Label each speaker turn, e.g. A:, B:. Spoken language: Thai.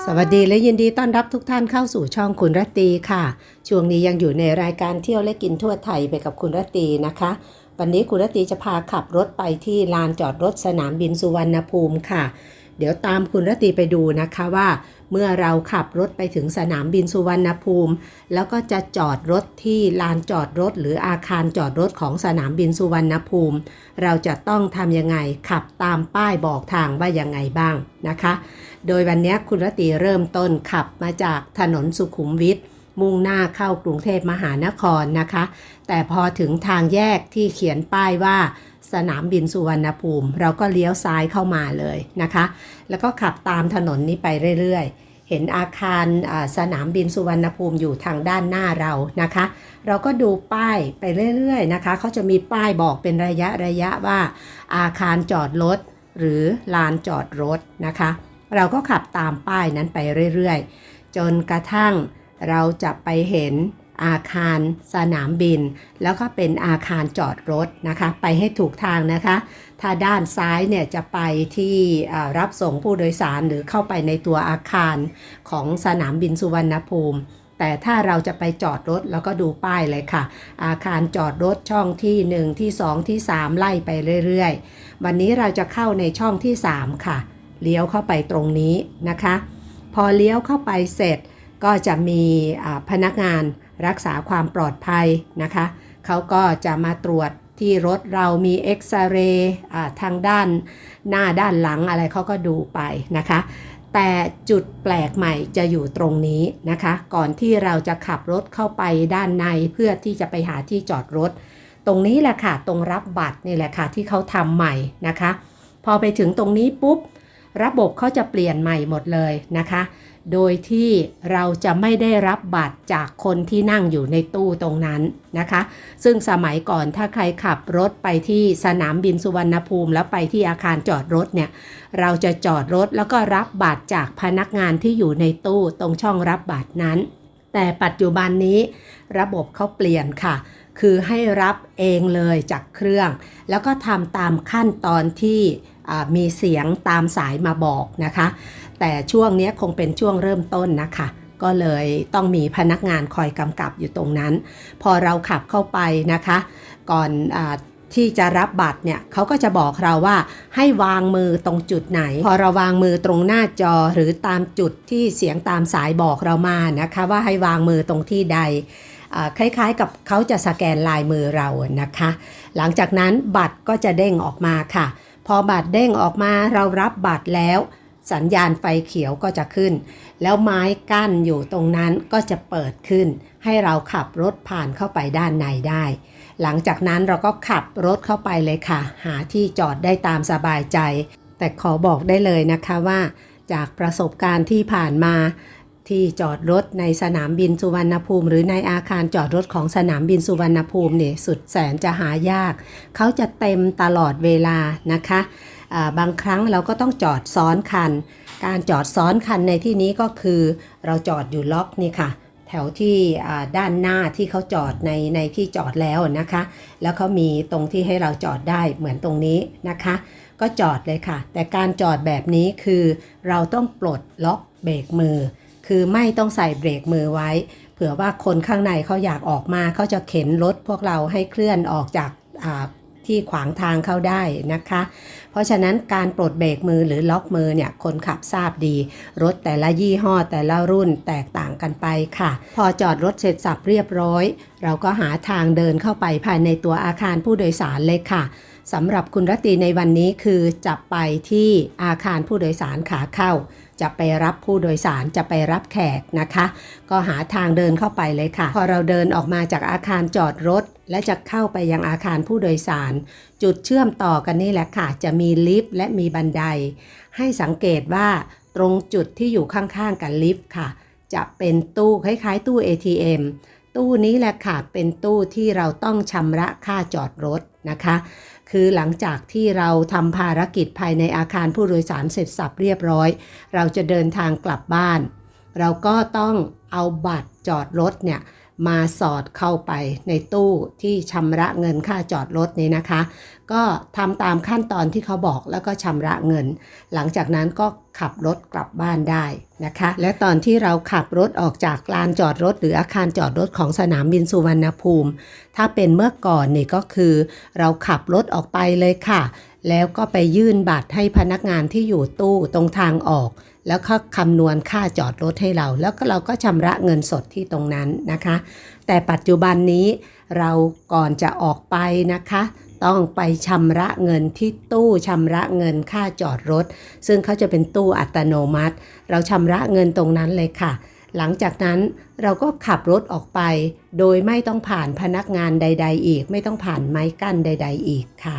A: สวัสดีและยินดีต้อนรับทุกท่านเข้าสู่ช่องคุณรัตตีค่ะ ช่วงนี้ยังอยู่ในรายการเที่ยวและกินทั่วไทยไปกับคุณรัตตีนะคะ วันนี้คุณรัตตีจะพาขับรถไปที่ลานจอดรถสนามบินสุวรรณภูมิค่ะ เดี๋ยวตามคุณรตีไปดูนะคะว่า เมื่อเราขับรถไปถึงสนามบินสุวรรณภูมิ แล้วก็จะจอดรถที่ลานจอดรถ หรืออาคารจอดรถของสนามบินสุวรรณภูมิ เราจะต้องทำยังไงขับตามป้ายบอกทางว่ายังไงบ้างนะคะ โดยวันนี้คุณรตีเริ่มต้นขับมาจากถนนสุขุมวิทมุ่งหน้าเข้ากรุงเทพมหานครนะคะ แต่พอถึงทางแยกที่เขียนป้ายว่า สนามบินสุวรรณภูมิ เราก็เลี้ยวซ้ายเข้ามาเลยนะคะ แล้วก็ขับตามถนนนี้ไปเรื่อยๆ เห็นอาคารสนามบินสุวรรณภูมิอยู่ทางด้านหน้าเรานะคะ เราก็ดูป้ายไปเรื่อยๆนะคะเขาจะมีป้ายบอกเป็นระยะระยะว่า อาคารจอดรถหรือลานจอดรถนะคะ เราก็ขับตามป้ายนั้นไปเรื่อยๆ จนกระทั่งเราจะไปเห็น อาคารสนามบิน แล้วก็เป็นอาคารจอดรถนะคะ ไปให้ถูกทางนะคะ ถ้าด้านซ้ายเนี่ยจะไปที่รับส่งผู้โดยสารหรือเข้าไปในตัวอาคารของสนามบินสุวรรณภูมิ แต่ถ้าเราจะไปจอดรถแล้วก็ดูป้ายเลยค่ะ อาคารจอดรถช่องที่ 1 ที่ 2 ที่ 3 ไล่ไปเรื่อยๆ วันนี้เราจะเข้าในช่องที่ 3 ค่ะ เลี้ยวเข้าไปตรงนี้นะคะ พอเลี้ยวเข้าไปเสร็จก็จะมีพนักงาน รักษาความปลอดภัยนะคะเขาก็จะมาตรวจที่รถเรามีเอ็กซเรย์ทางด้านหน้าด้านหลังอะไรเขาก็ดูไปนะคะ แต่จุดแปลกใหม่จะอยู่ตรงนี้นะคะ ก่อนที่เราจะขับรถเข้าไปด้านในเพื่อที่จะไปหาที่จอดรถ ตรงนี้แหละค่ะ ตรงรับบัตรนี่แหละค่ะที่เขาทำใหม่นะคะ พอไปถึงตรงนี้ปุ๊บ ระบบเขาจะเปลี่ยนใหม่หมดเลยนะคะ โดยที่เราจะไม่ได้รับบัตรจากคนที่นั่งอยู่ในตู้ตรงนั้นนะคะ ซึ่งสมัยก่อนถ้าใครขับรถไปที่สนามบินสุวรรณภูมิ แล้วไปที่อาคารจอดรถเนี่ย เราจะจอดรถแล้วก็รับบัตรจากพนักงานที่อยู่ในตู้ตรงช่องรับบัตรนั้น แต่ปัจจุบันนี้ระบบเขาเปลี่ยนค่ะ คือให้รับเองเลยจากเครื่อง แล้วก็ทำตามขั้นตอนที่มีเสียงตามสายมาบอกนะคะ แต่ช่วงนี้คงเป็นช่วงเริ่มต้นนะคะ ก็เลยต้องมีพนักงานคอยกำกับอยู่ตรงนั้น พอเราขับเข้าไปนะคะ ก่อนอที่จะรับบัตรเนี่ยเขาก็จะบอกเราว่าให้วางมือตรงจุดไหน พอเราวางมือตรงหน้าจอหรือตามจุดที่เสียงตามสายบอกเรามานะคะ ว่าให้วางมือตรงที่ใด คล้ายๆกับเขาจะสแกนลายมือเรานะคะ หลังจากนั้นบัตรก็จะเด้งออกมาค่ะ พอบัตรเด้งออกมาเรารับบัตรแล้ว สัญญาณไฟเขียวก็จะขึ้น แล้วไม้กั้นอยู่ตรงนั้นก็จะเปิดขึ้น ให้เราขับรถผ่านเข้าไปด้านในได้ หลังจากนั้นเราก็ขับรถเข้าไปเลยค่ะ หาที่จอดได้ตามสบายใจ แต่ขอบอกได้เลยนะคะว่า จากประสบการณ์ที่ผ่านมา ที่จอดรถในสนามบินสุวรรณภูมิ หรือในอาคารจอดรถของสนามบินสุวรรณภูมิเนี่ยสุดแสนจะหายาก เขาจะเต็มตลอดเวลานะคะบางครั้งเราก็ต้องจอดซ้อนคัน การจอดซ้อนคันในที่นี้ก็คือ เราจอดอยู่ล็อกนี่ค่ะ แถวที่ด้านหน้าที่เขาจอดในในที่จอดแล้วนะคะ แล้วเขามีตรงที่ให้เราจอดได้เหมือนตรงนี้นะคะ ก็จอดเลยค่ะ แต่การจอดแบบนี้คือ เราต้องปลดล็อกเบรกมือ คือไม่ต้องใส่เบรกมือไว้ เผื่อว่าคนข้างในเขาอยากออกมาเขาจะเข็นรถพวกเราให้เคลื่อนออกจากที่ขวางทางเข้าได้นะคะ เพราะฉะนั้นการปลดเบรกมือหรือล็อกมือเนี่ยคนขับทราบดี รถแต่ละยี่ห้อแต่ละรุ่นแตกต่างกันไปค่ะ พอจอดรถเสร็จสับเรียบร้อย เราก็หาทางเดินเข้าไปภายในตัวอาคารผู้โดยสารเลยค่ะสำหรับคุณรตตีในวันนี้คือจะไปที่อาคารผู้โดยสารขาเข้า จะไปรับผู้โดยสารจะไปรับแขกนะคะ ก็หาทางเดินเข้าไปเลยค่ะ พอเราเดินออกมาจากอาคารจอดรถ และจะเข้าไปยังอาคารผู้โดยสาร จุดเชื่อมต่อกันนี่แหละค่ะ จะมีลิฟต์และมีบันได ให้สังเกตว่าตรงจุดที่อยู่ข้างๆ กับลิฟต์ค่ะ จะเป็นตู้คล้ายๆ ตู้ ATM ตู้นี้แหละค่ะเป็นตู้ที่เราต้องชำระค่าจอดรถนะคะ คือหลังจากที่เราทำภารกิจภายในอาคารผู้โดยสารเสร็จสับเรียบร้อย เราจะเดินทางกลับบ้าน เราก็ต้องเอาบัตรจอดรถเนี่ย มาสอดเข้าไปในตู้ที่ชำระเงินค่าจอดรถนี้นะคะ ก็ทำตามขั้นตอนที่เขาบอกแล้วก็ชำระเงิน หลังจากนั้นก็ขับรถกลับบ้านได้นะคะ และตอนที่เราขับรถออกจากลานจอดรถ หรืออาคารจอดรถของสนามบินสุวรรณภูมิ ถ้าเป็นเมื่อก่อนนี่ก็คือ เราขับรถออกไปเลยค่ะ แล้วก็ไปยื่นบัตรให้พนักงานที่อยู่ตู้ตรงทางออก แล้วก็คำนวณค่าจอดรถให้เรา แล้วก็เราก็ชำระเงินสดที่ตรงนั้นนะคะ แต่ปัจจุบันนี้เราก่อนจะออกไปนะคะ ต้องไปชำระเงินที่ตู้ชำระเงินค่าจอดรถ ซึ่งเขาจะเป็นตู้อัตโนมัติ เราชำระเงินตรงนั้นเลยค่ะ หลังจากนั้นเราก็ขับรถออกไป โดยไม่ต้องผ่านพนักงานใด ๆ อีก ไม่ต้องผ่านไม้กั้นใด ๆ อีกค่ะ